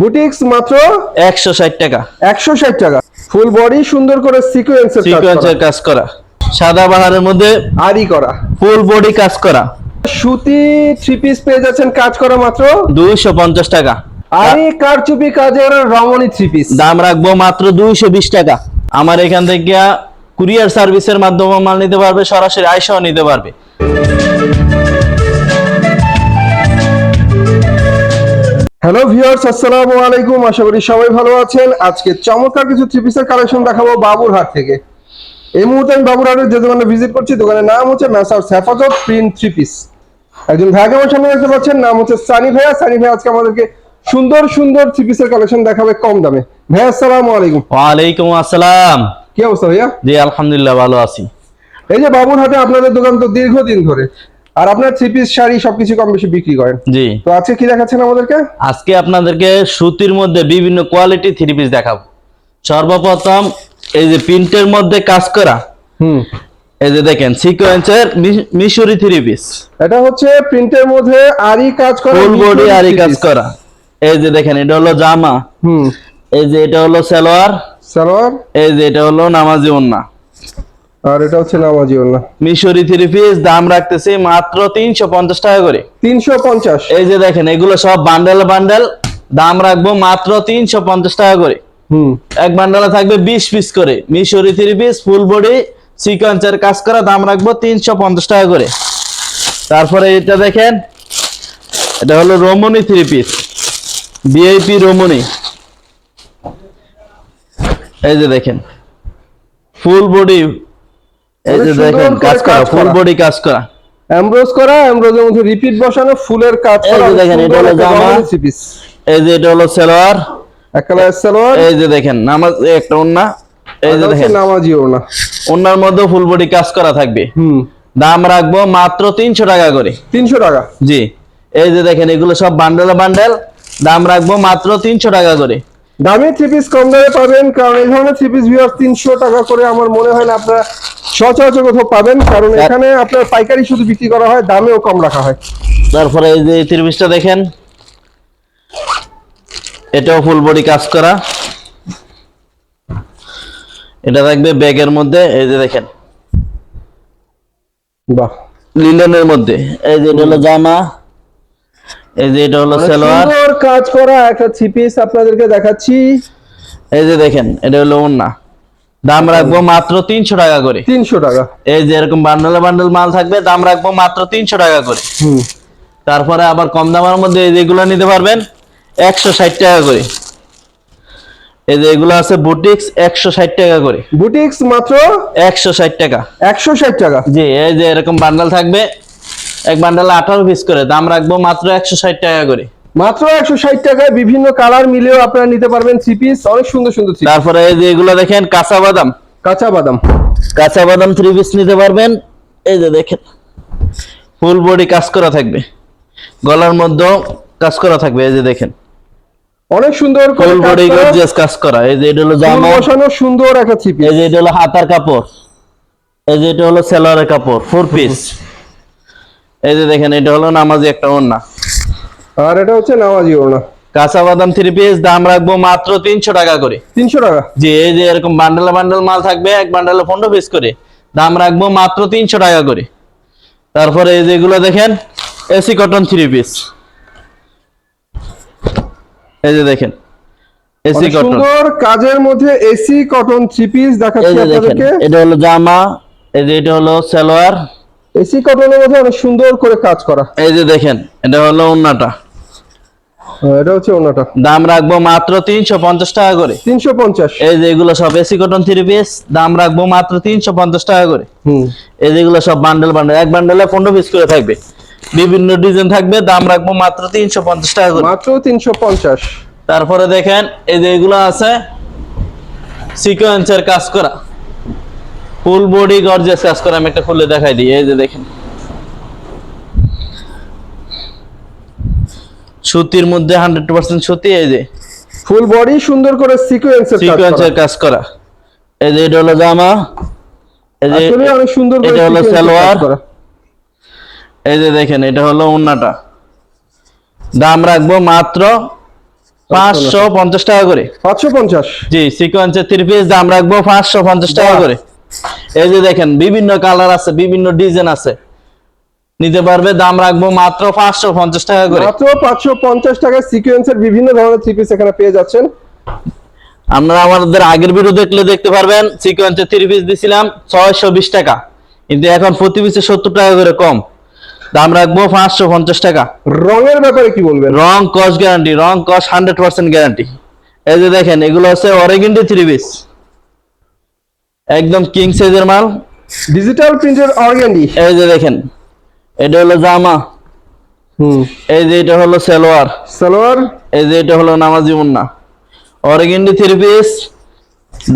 Boutiques মাত্র একশো ষাট টাকা। একশো ষাট টাকা। ফুল বডি সুন্দর করে সিকোয়েন্সের সিকোয়েন্সের কাজ করা। সাদা বাহারের মধ্যে আরি করা। ফুল বডি কাজ করা। সুতি থ্রি পিস পেয়ে যাচ্ছেন কাজ করা মাত্র দুইশো পঞ্চাশ টাকা। আরি কারচুপি কাজের রমণী থ্রি পিস দাম রাখব মাত্র দুইশো বিশ টাকা। আমার এখান থেকে কুরিয়ার সার্ভিসের মাধ্যমে মাল নিতে পারবে সরাসরি আইসাও নিতে পারবে। হ্যালো ভিউয়ার্স আসসালামু আলাইকুম। আশা করি সবাই ভালো আছেন। আজকে চমৎকার কিছু থ্রি পিসের কালেকশন দেখাবো বাবুরহাট থেকে। এই মুহূর্তে আমি বাবুরহাটের যে দোকানে ভিজিট করছি দোকানের নাম হচ্ছে মেসার হেফাজত প্রিন্ট থ্রি পিস একজন ভাইকে আমার সামনে দেখতে পাচ্ছেন নাম হচ্ছে সানি ভাইয়া। সানি ভাইয়া আজকে আমাদেরকে সুন্দর সুন্দর থ্রি পিসের কালেকশন দেখাবে কম দামে। ভাইয়া আসসালামু আলাইকুম। ওয়ালাইকুম আসসালাম। কি অবস্থা ভাইয়া? জি আলহামদুলিল্লাহ ভালো আছি। এই যে বাবুরহাটে আপনাদের দোকান তো দীর্ঘদিন ধরে। আর আপনার থ্রি পিস শাড়ি সবকিছু কম বেশি বিক্রি করেন? জি। তো আজকে কি দেখাচ্ছেন আমাদেরকে? আজকে আপনাদেরকে সুতির মধ্যে বিভিন্ন কোয়ালিটি থ্রি পিস দেখাবো। সর্বপ্রথম এই যে প্রিন্টের মধ্যে কাজ করা হুম। এই যে দেখেন সিকোয়েন্সের মিশরি থ্রি পিস এটা হচ্ছে প্রিন্টের মধ্যে আরি কাজ করা ফুল বডি আর কাজ করা। এই যে দেখেন এটা হলো জামা। হুম। এই যে এটা হলো সালোয়ার। সালোয়ার। এই যে এটা হলো নামাজি ওন্না। আর এটা হচ্ছে নামাজি ওল্লা মিশরি থ্রি পিস দাম রাখতেছি মাত্র তিনশো পঞ্চাশ টাকা করে। তিনশো পঞ্চাশ। এই যে দেখেন এগুলো সব বান্ডেল বান্ডেল দাম রাখব মাত্র তিনশো পঞ্চাশ টাকা করে। হুম। এক বান্ডেলে থাকবে বিশ পিস করে। মিশরি থ্রি পিস ফুল বডি সিকোয়েন্সের কাজ করা দাম রাখব তিনশো পঞ্চাশ টাকা করে। তারপরে এটা দেখেন এটা হলো রোমনি থ্রি পিস বিআইপি রোমনি এই যে দেখেন ফুল বডি এই যে দেখেন কাজ করা ফুল বডি কাজ করা। এমব্রোজ করা এমব্রোজের মধ্যে রিপিট বসানো ফুলের কাজ এই যে দেখেন, এটা হলো জামা। এই যে এটা হলো সালোয়ার। এক সালোয়ার। এই যে দেখেন নামাজ একটা ওন্না এই যে দেখেন নামাজি ওন্নার মধ্যে ফুল বডি কাজ করা থাকবে। হুম। দাম রাখব মাত্র তিনশো টাকা করে। তিনশো টাকা। জি। এই যে দেখেন এগুলো সব বান্ডেল বান্ডেল দাম রাখব মাত্র তিনশো টাকা করে। দামি থ্রি পিস কম দামে পাবেন কারণ এই ধরনের থ্রি পিস ভিউয়ার তিনশো টাকা করে আমার মনে হয় না আপনারা সচরাচর কোথাও পাবেন কারণ এখানে আপনার পাইকারি শুধু বিক্রি করা হয় দামেও কম রাখা হয়। তারপরে এই যে ত্রিপিসটা দেখেন এটাও ফুল বডি কাজ করা। এটা থাকবে ব্যাগের মধ্যে এই যে দেখেন। বাহ। লিলেনের মধ্যে এই যে এটা হলো জামা। এই যে এটা হলো সালোয়ার। সুন্দর কাজ করা একটা থ্রি পিস আপনাদেরকে দেখাচ্ছি। এই যে দেখেন এটা হলো ওন্না দাম রাখব মাত্র তিনশো টাকা করে। তিনশো টাকা। এই যে এরকম বান্ডেল বান্ডেল মাল থাকবে দাম রাখব মাত্র তিনশো টাকা করে। তারপরে আবার কম দামের মধ্যে এই যেগুলো নিতে পারবেন একশো ষাট টাকা করে। এই যে এগুলো আছে বুটিক্স একশো ষাট টাকা করে। বুটিক্স মাত্র একশো ষাট টাকা। একশো ষাট টাকা। জি এই যে এরকম বান্ডেল থাকবে এক বান্ডেলে আঠারো পিস করে দাম রাখব মাত্র একশো ষাট টাকা করে। মাত্র একশো ষাট টাকায় বিভিন্ন কালার মিলেও আপনারা নিতে পারবেন থ্রি পিস অনেক সুন্দর সুন্দর তারপরে এই যে এগুলো দেখেন কাঁচা বাদাম। কাঁচা বাদাম। কাঁচা বাদাম থ্রি পিস নিতে পারবেন। এই যে দেখেন ফুল বডি কাজ করা থাকবে। গলার মধ্যে কাজ করা থাকবে এই যে দেখেন। অনেক সুন্দর ফুল বডি গর্জিয়াস কাজ করা। এই যে এটা হলো জামা। বসানো সুন্দর একটা থ্রি পিস এই যে এটা হলো হাতার কাপড়। এই যে এটা হলো সেলারের কাপড় ফোর পিস এই যে দেখেন এটা হলো নামাজি একটা ওন্না আর এটা হচ্ছে নামাজি ওড়না। কাঁচা বাদাম থ্রি পিস দাম রাখব মাত্র তিনশো টাকা করে। তিনশো টাকা? যে এই যে এরকম বান্ডেল বান্ডেল মাল থাকবে এক বান্ডেলে পনেরো পিস করে। দাম রাখব মাত্র তিনশো টাকা করে। তারপরে এই যেগুলো দেখেন এসি কটন থ্রি পিস এই যে দেখেন এসি কটন সুন্দর কাজের মধ্যে এসি কটন থ্রি পিস দেখাচ্ছি আপনাদেরকে। এটা হলো জামা এই যে এটা হলো সালোয়ার। এসি কটনের মধ্যে অনেক সুন্দর করে কাজ করা। এই যে দেখেন এটা হলো ওন্নাটা। এটা হচ্ছে ওড়নাটা দাম রাখব মাত্র তিনশো পঞ্চাশ টাকা করে। তিনশো পঞ্চাশ। এই যে এগুলো সব এসি কটন থ্রি পিস দাম রাখব মাত্র তিনশো পঞ্চাশ টাকা করে। হুম। এই যেগুলো সব বান্ডেল বান্ডেল। এক বান্ডেলে পনেরো পিস করে থাকবে। বিভিন্ন ডিজাইন থাকবে দাম রাখব মাত্র তিনশো পঞ্চাশ টাকা করে। মাত্র তিনশো পঞ্চাশ। তারপরে দেখেন এই যে এগুলো আছে সিকোয়েন্সের কাজ করা। ফুল বডি গর্জিয়াস কাজ করা আমি একটা খুলে দেখাই দিই এই যে দেখেন। সুতির মধ্যে হান্ড্রেড পার্সেন্ট সুতি এই যে। ফুল বডি সুন্দর করে সিকোয়েন্সের কাজ করা। সিকোয়েন্সের কাজ করা। এই যে এটা হলো জামা এই যে আসলে অনেক সুন্দর করে এটা হলো সালোয়ার। এই যে দেখেন এটা হলো ওন্নাটা। দাম রাখব মাত্র পাঁচশো পঞ্চাশ। টাকা করে। পাঁচশো পঞ্চাশ। জি সিকোয়েন্সের থ্রি পিস দাম রাখব পাঁচশো পঞ্চাশ টাকা করে। এই যে দেখেন বিভিন্ন কালার আছে বিভিন্ন ডিজাইন আছে। নিতে পারবে দাম রাখব মাত্র পাঁচশো পঞ্চাশ টাকা করে। মাত্র পাঁচশো পঞ্চাশ টাকায় সিকোয়েন্সের বিভিন্ন ধরনের থ্রি পিস এখানে পেয়ে যাচ্ছেন। আপনারা আমাদের আগের ভিডিও দেখলে দেখতে পারবেন সিকোয়েন্সের থ্রি পিস দিছিলাম ছয়শো বিশ টাকা। কিন্তু এখন প্রতি পিসে সত্তর টাকা করে কম। দাম রাখব পাঁচশো পঞ্চাশ টাকা। রঙের ব্যাপারে কি বলবেন? রং কস গ্যারান্টি রং কস হান্ড্রেড পার্সেন্ট গ্যারান্টি এই যে দেখেন এগুলো হচ্ছে অরেগেন্ডি থ্রি পিস একদম কিং সাইজের মাল। ডিজিটাল প্রিন্টের অর্গ্যান্ডি এই যে দেখেন এটা হলো জামা। হুম। এই যে এটা হলো সালোয়ার। সালোয়ার? এই যে এটা হলো নামাজি মুন্না। অরেগেন্ডি থ্রি পিস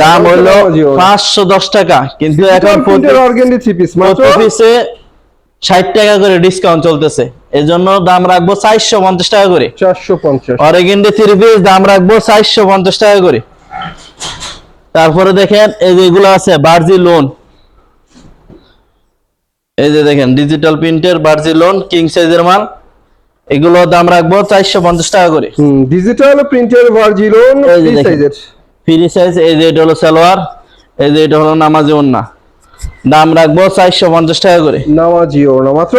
দাম হলো। পাঁচশো দশ টাকা। কিন্তু এখন অর্গ্যান্ডি থ্রি পিস মাত্র? প্রতি পিসে ষাট টাকা করে ডিসকাউন্ট চলতেছে। এই জন্য দাম রাখব চারশো পঞ্চাশ টাকা করে। চারশো পঞ্চাশ। অরেগেন্ডি থ্রি পিস দাম রাখব চারশো পঞ্চাশ টাকা করে। তারপরে দেখেন এই যে এগুলো আছে বার্জি লোন এই যে দেখেন ডিজিটাল প্রিন্টের বার্জি লোন কিং সাইজের মাল। এগুলো দাম রাখব চারশো পঞ্চাশ টাকা করে। ডিজিটাল প্রিন্টের ভার্জিলোন এই যে ফ্রি সাইজ এই যে এটা হলো সালোয়ার এই যে এটা হলো নামাজি ওন্না দাম রাখব চারশো পঞ্চাশ টাকা করে। নামাজি ওড়না মাত্র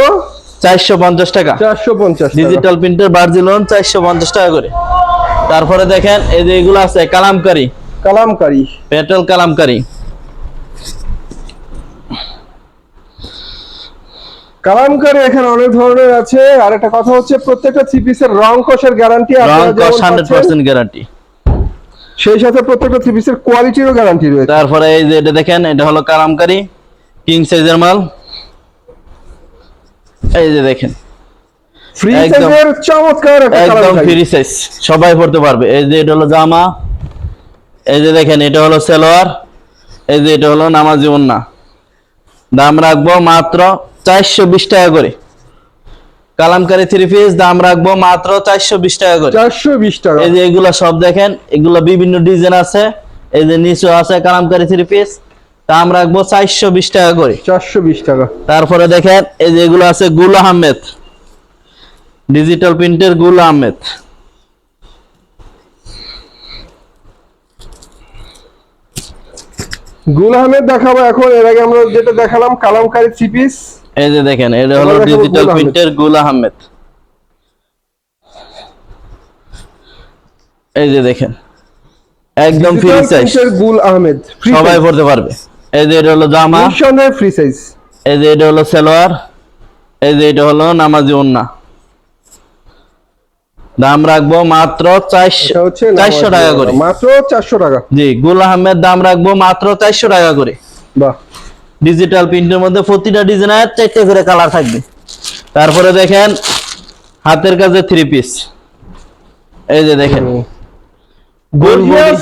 চারশো পঞ্চাশ টাকা। চারশো পঞ্চাশ ডিজিটাল প্রিন্টের বার্জি লোন চারশো পঞ্চাশ টাকা করে। তারপরে দেখেন এই যে এগুলো আছে কালামকারি। কালামকারি। পেট্রোল কালামকারি। কালামকারি এখানে অনেক ধরনের আছে। আর একটা কথা হচ্ছে প্রত্যেকটা থ্রি পিসের রং কষের গ্যারান্টি রং হান্ড্রেড পার্সেন্ট গ্যারান্টি সেই সাথে প্রত্যেকটা থ্রি পিসের কোয়ালিটিরও গ্যারান্টি রয়েছে। তারপরে এই যে এটা দেখেন এটা হলো কালামকারি কিং সাইজের মাল। এই যে দেখেন। ফ্রি সাইজের চমৎকার একটা একদম ফ্রি সাইজ সবাই পড়তে পারবে। এই যে এটা হলো জামা। এই যে দেখেন এটা হলো সালোয়ার এই যে এটা হলো নামাজি ওন্না। দাম রাখব মাত্র চারশো বিশ টাকা করে। কালামকারি থ্রি পিস দাম রাখব মাত্র চারশো বিশ টাকা করে। চারশো বিশ টাকা। এই যে এগুলো সব দেখেন এগুলো বিভিন্ন ডিজাইন আছে। এই যে নিচু আছে কালামকারি থ্রি পিস দাম রাখব চারশো বিশ টাকা করে। চারশো বিশ টাকা। তারপরে দেখেন এই যে এগুলো আছে গুল আহমেদ। ডিজিটাল প্রিন্টের গুল আহমেদ। গুল আহমেদ দেখাবো এখন। এর আগে আমরা যেটা দেখালাম কালামকারি থ্রি পিস এই যে দেখেন এটা হলো ডিজিটাল প্রিন্টের গুল আহমেদ। এই যে দেখেন একদম ফ্রি সাইজ গুল আহমেদ সবাই পড়তে পারবে। এই যে এটা হলো জামা। ফ্রি সাইজ এই যে এটা হলো সালোয়ার। এই যে এটা হলো নামাজি ওন্না। দাম রাখব মাত্র চারশো টাকা করে। মাত্র চারশো টাকা। জি গুল আহমেদ দাম রাখব মাত্র চারশো টাকা করে। বাহ। ডিজিটাল প্রিন্টের মধ্যে প্রতিটা ডিজাইনের চারটে করে কালার থাকবে। তারপরে দেখেন হাতের কাজে থ্রি পিস এই যে দেখেন।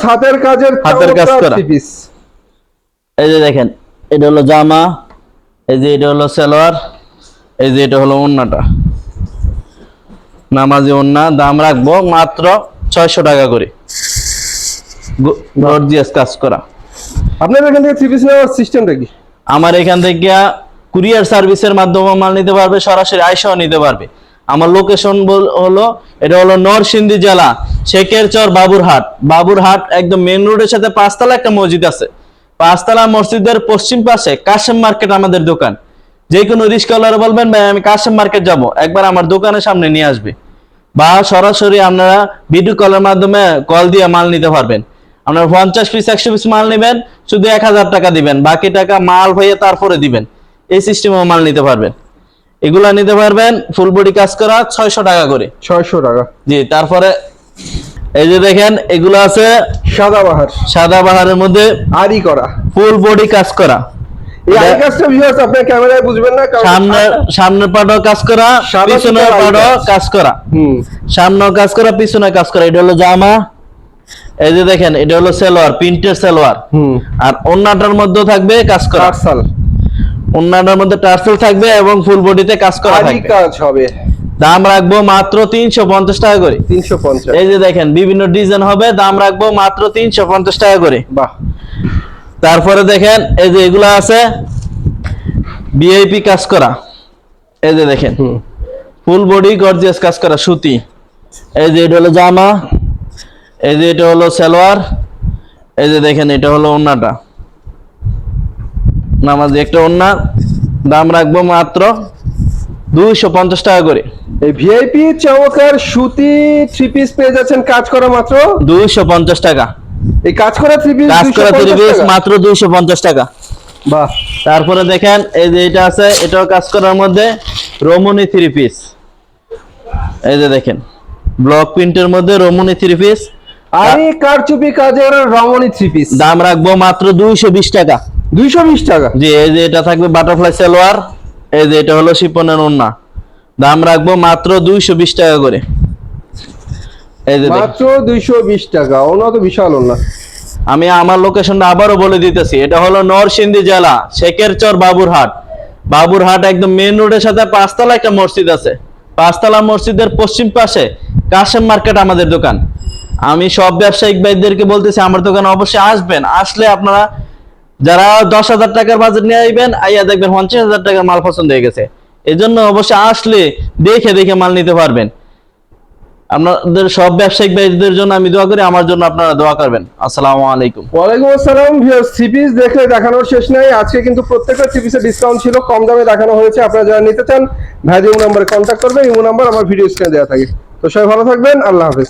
হাতের কাজের হাতের কাজ করা। এই যে দেখেন এটা হলো জামা এই যে এটা হলো সালোয়ার এই যে এটা হলো ওন্নাটা। নামাজি ওন্না দাম রাখব মাত্র ছয়শো টাকা করে। গর্জিয়াস কাজ করা। আপনার এখান থেকে থ্রি পিস নেওয়ার সিস্টেমটা কি? আমার এখান থেকে কুরিয়ার সার্ভিসের মাধ্যমে মাল নিতে পারবে সরাসরি আইসাও নিতে পারবে। আমার লোকেশন হলো এটা হলো নরসিংদী জেলা শেখের চর বাবুরহাট। বাবুরহাট একদম মেন রোডের সাথে পাঁচতলা একটা মসজিদ আছে। পাঁচতলা মসজিদের পশ্চিম পাশে কাশেম মার্কেট আমাদের দোকান। যে কোনো রিস্কলার বলবেন ভাই আমি কাশেম মার্কেট যাব। একবার আমার দোকানের সামনে নিয়ে আসবে। বা সরাসরি আপনারা ভিডিও কলের মাধ্যমে কল দিয়ে মাল নিতে পারবেন। আপনারা পঞ্চাশ পিস একশো পিস মাল নেবেন শুধু এক হাজার টাকা দিবেন বাকি টাকা মাল হয়ে তারপরে দিবেন। এই সিস্টেমে মাল নিতে পারবেন। এগুলা নিতে পারবেন ফুল বডি কাজ করা ছয়শো টাকা করে। ছয়শো টাকা। জি তারপরে এই যে দেখেন এগুলো আছে সাদা বাহার। সাদা বাহারের মধ্যে আরি করা। ফুল বডি কাজ করা। এই আরি এটা- কাজটা ভিউয়ার্স আপনি ক্যামেরায় বুঝবেন না কারণ সামনের সামনের পাটও কাজ করা সাদা পিছনের সুতার আরি পাটও কাজ। কাজ করা সামনেও কাজ করা পিছনে কাজ করা। এটা হলো জামা। এই যে দেখেন এটা হলো সালোয়ার প্রিন্টের সালোয়ার। আর অন্যটার মধ্যে থাকবে কাজ করা। অন্যটার মধ্যে টার্সেল থাকবে এবং ফুল বডিতে কাজ করা থাকবে। কাজ হবে। দাম রাখব মাত্র তিনশো পঞ্চাশ টাকা করে। তিনশো পঞ্চাশ। এই যে দেখেন বিভিন্ন ডিজাইন হবে দাম রাখব মাত্র তিনশো পঞ্চাশ টাকা করে। বাহ। তারপরে দেখেন এই যে এগুলা আছে ভিআইপি কাজ করা। এই যে দেখেন ফুল বডি গর্জিয়াস কাজ করা সুতি। এই যে এটা হলো জামা এই যে এটা হলো সালোয়ার এই যে দেখেন এটা হলো ওন্নাটা। নামাজি একটা ওন্না দাম রাখব মাত্র দুইশো পঞ্চাশ টাকা করে। এই ভিআইপি চমৎকার সুতি থ্রি পিস পেয়ে যাচ্ছেন কাজ করা মাত্র দুইশো পঞ্চাশ টাকা। এই কাজ করা থ্রি পিস কাজ করা থ্রি পিস মাত্র দুইশো পঞ্চাশ টাকা। বাহ। তারপরে দেখেন এই যে এটা আছে এটাও কাজ করার মধ্যে রোমনি থ্রি পিস এই যে দেখেন ব্লক প্রিন্টের মধ্যে রোমনি থ্রি পিস আরে কারচুপি কাজের রমণী থ্রি পিস দাম রাখব মাত্র দুইশো বিশ টাকা। দুইশো বিশ টাকা? জি এই যে এটা থাকবে বাটারফ্লাই সালোয়ার এই যে এটা হলো শিপনের ওন্না দাম রাখব মাত্র দুইশো বিশ টাকা করে। মাত্র দুইশো বিশ টাকা ওনা তো বিশাল ওনা। আমি আমার লোকেশনটা আবারও বলে দিতেছি এটা হলো নরসিংদী জেলা শেখেরচর বাবুরহাট। বাবুরহাট একদম মেন রোডের সাথে পাঁচতলা একটা মসজিদ আছে। পাঁচতলা মসজিদের পশ্চিম পাশে কাশেম মার্কেট আমাদের দোকান। আমি সব ব্যবসায়িক ভাইদেরকে বলতেছি আমার দোকানে অবশ্যই আসবেন। আসলে আপনারা যারা দশ হাজার টাকার বাজেট নিয়ে আইবেন আইয়া দেখবেন পঞ্চাশ হাজার টাকার মাল পছন্দ হয়ে গেছে। এজন্য অবশ্যই আসলে দেখে দেখে মাল নিতে পারবেন। আপনাদের সব ব্যবসায়িক ভাইদের জন্য আমি দোয়া করি, আমার জন্য আপনারা দোয়া করবেন। আসসালামু আলাইকুম। ওয়ালাইকুম আসসালাম ভিউয়ার্স সিপিস দেখে দেখানোর শেষ নাই। আজকে কিন্তু প্রত্যেকটা সিপিসে ডিসকাউন্ট ছিল, কম দামে দেখানো হয়েছে। আপনারা যারা নিতে চান, ভাইদের ইমো নম্বরে কন্ট্যাক্ট করবেন, ইমো নাম্বার আমার ভিডিও স্ক্রিনে দেওয়া থাকে। তো সবাই ভালো থাকবেন, আল্লাহ হাফেজ।